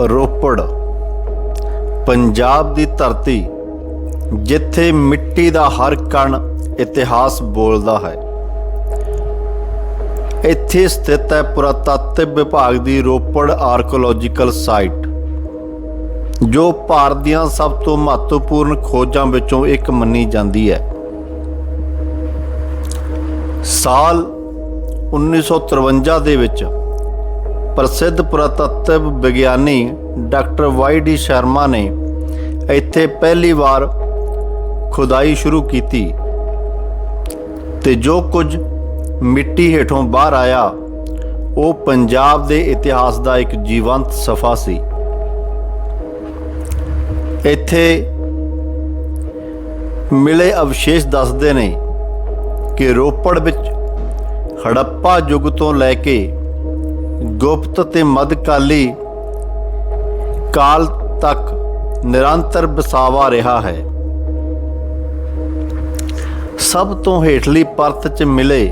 ਰੋਪੜ। ਪੰਜਾਬ ਦੀ ਧਰਤੀ, ਜਿੱਥੇ ਮਿੱਟੀ ਦਾ ਹਰ ਕਣ ਇਤਿਹਾਸ ਬੋਲਦਾ ਹੈ। ਇੱਥੇ ਸਥਿਤ ਹੈ ਪੁਰਾਤੱਤਵ ਵਿਭਾਗ ਦੀ ਰੋਪੜ ਆਰਕੀਓਲੋਜੀਕਲ ਸਾਈਟ, ਜੋ ਭਾਰਤ ਦੀਆਂ ਸਭ ਤੋਂ ਮਹੱਤਵਪੂਰਨ ਖੋਜਾਂ ਵਿੱਚੋਂ ਇੱਕ ਮੰਨੀ ਜਾਂਦੀ ਹੈ। ਸਾਲ 1953 ਦੇ ਵਿੱਚ ਪ੍ਰਸਿੱਧ ਪੁਰਾਤੱਤਵ ਵਿਗਿਆਨੀ ਡਾਕਟਰ ਵਾਈ ਡੀ ਸ਼ਰਮਾ ਨੇ ਇੱਥੇ ਪਹਿਲੀ ਵਾਰ ਖੁਦਾਈ ਸ਼ੁਰੂ ਕੀਤੀ ਤੇ ਜੋ ਕੁਝ ਮਿੱਟੀ ਹੇਠੋਂ ਬਾਹਰ ਆਇਆ, ਉਹ ਪੰਜਾਬ ਦੇ ਇਤਿਹਾਸ ਦਾ ਇੱਕ ਜੀਵੰਤ ਸਫਾ ਸੀ। ਇੱਥੇ ਮਿਲੇ ਅਵਸ਼ੇਸ਼ ਦੱਸਦੇ ਨੇ ਕਿ ਰੋਪੜ ਵਿੱਚ ਹੜੱਪਾ ਯੁੱਗ ਤੋਂ ਲੈ ਕੇ ਗੁਪਤ ਤੇ ਮੱਧਕਾਲੀ ਕਾਲ ਤੱਕ ਨਿਰੰਤਰ ਬਸਾਵਾ ਰਿਹਾ ਹੈ। ਸਭ ਤੋਂ ਹੇਠਲੀ ਪਰਤ 'ਚ ਮਿਲੇ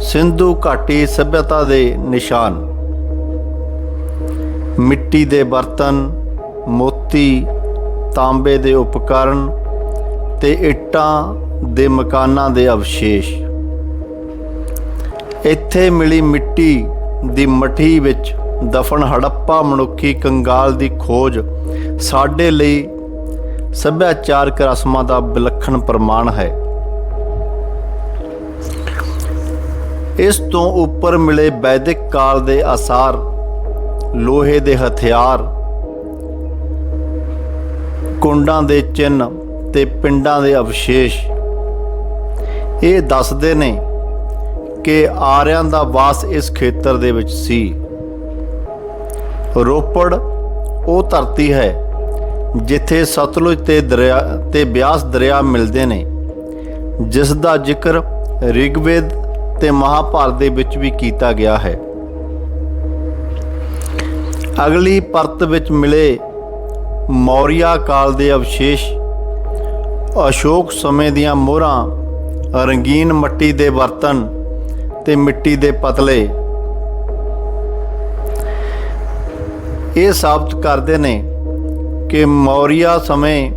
ਸਿੰਧੂ ਘਾਟੀ ਸਭਿਅਤਾ ਦੇ ਨਿਸ਼ਾਨ। ਮਿੱਟੀ ਦੇ ਬਰਤਨ, ਮੋਤੀ, ਤਾਂਬੇ ਦੇ ਉਪਕਰਣ ਤੇ ਇੱਟਾਂ ਦੇ ਮਕਾਨਾਂ ਦੇ ਅਵਸ਼ੇਸ਼। ਇੱਥੇ ਮਿਲੀ ਮਿੱਟੀ ਦੀ ਮਠੀ ਵਿੱਚ ਦਫਨ ਹੜੱਪਾ ਮਨੁੱਖੀ ਕੰਗਾਲ ਦੀ ਖੋਜ ਸਾਡੇ ਲਈ ਸੱਭਿਆਚਾਰਕ ਰਸਮਾਂ ਦਾ ਵਿਲੱਖਣ ਪ੍ਰਮਾਣ ਹੈ। ਇਸ ਤੋਂ ਉੱਪਰ ਮਿਲੇ ਵੈਦਿਕ ਕਾਲ ਦੇ ਆਸਾਰ, ਲੋਹੇ ਦੇ ਹਥਿਆਰ, ਕੁੰਡਾਂ ਦੇ ਚਿੰਨ੍ਹ ਤੇ ਪਿੰਡਾਂ ਦੇ ਅਵਸ਼ੇਸ਼, ਇਹ ਦੱਸਦੇ ਨੇ ਕਿ ਆਰਿਆਂ ਦਾ ਵਾਸ ਇਸ ਖੇਤਰ ਦੇ ਵਿੱਚ ਸੀ। ਰੋਪੜ ਉਹ ਧਰਤੀ ਹੈ ਜਿੱਥੇ ਸਤਲੁਜ ਤੇ ਦਰਿਆ ਤੇ ਬਿਆਸ ਦਰਿਆ ਮਿਲਦੇ ਨੇ, ਜਿਸ ਦਾ ਜ਼ਿਕਰ ਰਿਗਵੇਦ ਤੇ ਮਹਾਭਾਰਤ ਦੇ ਵਿੱਚ ਵੀ ਕੀਤਾ ਗਿਆ ਹੈ। ਅਗਲੀ ਪਰਤ ਵਿੱਚ ਮਿਲੇ ਮੌਰੀਆ ਕਾਲ ਦੇ ਅਵਸ਼ੇਸ਼ ਅਸ਼ੋਕ ਸਮੇਂ ਦੀਆਂ ਮੋਹਰਾਂ ਰੰਗੀਨ ਮੱਟੀ ਦੇ ਬਰਤਨ ਤੇ ਮਿੱਟੀ ਦੇ ਪਤਲੇ। ਇਹ ਸਾਬਤ ਕਰਦੇ ਨੇ ਕਿ ਮੌਰੀਆ ਸਮੇਂ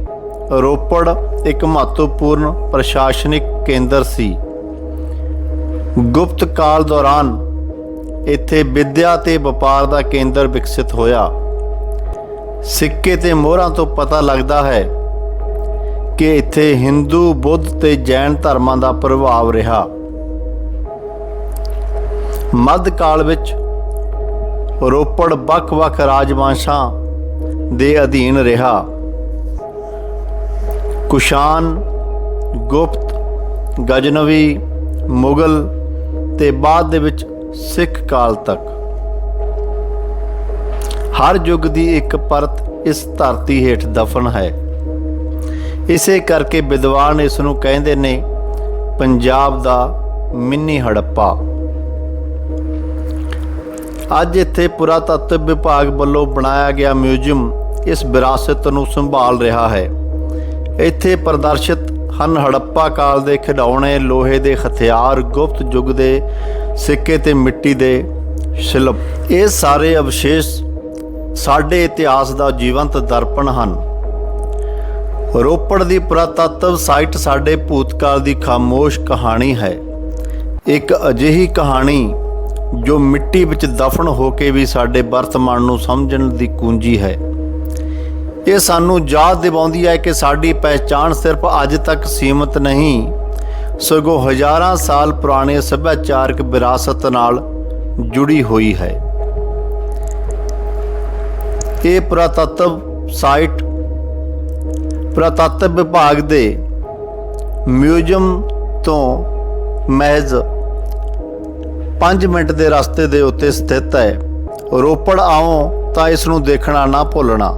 ਰੋਪੜ ਇੱਕ ਮਹੱਤਵਪੂਰਨ ਪ੍ਰਸ਼ਾਸਨਿਕ ਕੇਂਦਰ ਸੀ। ਗੁਪਤ ਕਾਲ ਦੌਰਾਨ ਇੱਥੇ ਵਿਦਿਆ ਤੇ ਵਪਾਰ ਦਾ ਕੇਂਦਰ ਵਿਕਸਿਤ ਹੋਇਆ। ਸਿੱਕੇ ਤੇ ਮੋਹਰਾਂ ਤੋਂ ਪਤਾ ਲੱਗਦਾ ਹੈ ਕਿ ਇੱਥੇ ਹਿੰਦੂ ਬੁੱਧ ਤੇ ਜੈਨ ਧਰਮਾਂ ਦਾ ਪ੍ਰਭਾਵ ਰਿਹਾ। ਮੱਧ ਕਾਲ ਵਿੱਚ ਰੋਪੜ ਵੱਖ-ਵੱਖ ਰਾਜਵੰਸ਼ਾਂ ਦੇ ਅਧੀਨ ਰਿਹਾ। ਕੁਸ਼ਾਨ, ਗੁਪਤ, ਗਜਨਵੀ, ਮੁਗਲ ਤੇ ਬਾਅਦ ਦੇ ਵਿੱਚ ਸਿੱਖ ਕਾਲ ਤੱਕ। ਹਰ ਯੁੱਗ ਦੀ ਇੱਕ ਪਰਤ ਇਸ ਧਰਤੀ ਹੇਠ ਦਫਨ ਹੈ। ਇਸੇ ਕਰਕੇ ਵਿਦਵਾਨ ਇਸ ਨੂੰ ਕਹਿੰਦੇ ਨੇ, ਪੰਜਾਬ ਦਾ ਮਿੰਨੀ ਹੜੱਪਾ। ਅੱਜ ਇੱਥੇ ਪੁਰਾਤੱਤਵ ਵਿਭਾਗ ਵੱਲੋਂ ਬਣਾਇਆ ਗਿਆ ਮਿਊਜ਼ੀਅਮ ਇਸ ਵਿਰਾਸਤ ਨੂੰ ਸੰਭਾਲ ਰਿਹਾ ਹੈ। ਇੱਥੇ ਪ੍ਰਦਰਸ਼ਿਤ ਹਨ ਹੜੱਪਾ ਕਾਲ ਦੇ ਖਿਡੌਣੇ, ਲੋਹੇ ਦੇ ਹਥਿਆਰ, ਗੁਪਤ ਯੁੱਗ ਦੇ ਸਿੱਕੇ ਤੇ ਮਿੱਟੀ ਦੇ ਸ਼ਿਲਪ। ਇਹ ਸਾਰੇ ਅਵਸ਼ੇਸ਼ ਸਾਡੇ ਇਤਿਹਾਸ ਦਾ ਜੀਵੰਤ ਦਰਪਣ ਹਨ। ਰੋਪੜ ਦੀ ਪੁਰਾਤੱਤਵ ਸਾਈਟ ਸਾਡੇ ਭੂਤਕਾਲ ਦੀ ਖਾਮੋਸ਼ ਕਹਾਣੀ ਹੈ। ਇੱਕ ਅਜਿਹੀ ਕਹਾਣੀ ਜੋ ਮਿੱਟੀ ਵਿੱਚ ਦਫਨ ਹੋ ਕੇ ਵੀ ਸਾਡੇ ਵਰਤਮਾਨ ਨੂੰ ਸਮਝਣ ਦੀ ਕੁੰਜੀ ਹੈ। ਇਹ ਸਾਨੂੰ ਯਾਦ ਦਿਵਾਉਂਦੀ ਹੈ ਕਿ ਸਾਡੀ ਪਹਿਚਾਣ ਸਿਰਫ ਅੱਜ ਤੱਕ ਸੀਮਤ ਨਹੀਂ, ਸਗੋਂ ਹਜ਼ਾਰਾਂ ਸਾਲ ਪੁਰਾਣੇ ਸੱਭਿਆਚਾਰਕ ਵਿਰਾਸਤ ਨਾਲ ਜੁੜੀ ਹੋਈ ਹੈ। ਇਹ ਪੁਰਾਤੱਤਵ ਸਾਈਟ, ਪੁਰਾਤੱਤਵ ਵਿਭਾਗ ਦੇ ਮਿਊਜ਼ੀਅਮ ਤੋਂ ਮਹਿਜ਼ 5 ਮਿੰਟ ਦੇ ਰਸਤੇ ਦੇ ਉੱਤੇ ਸਥਿਤ ਹੈ। ਰੋਪੜ ਆਓ ਤਾਂ ਇਸ ਨੂੰ ਦੇਖਣਾ ਨਾ ਭੁੱਲਣਾ।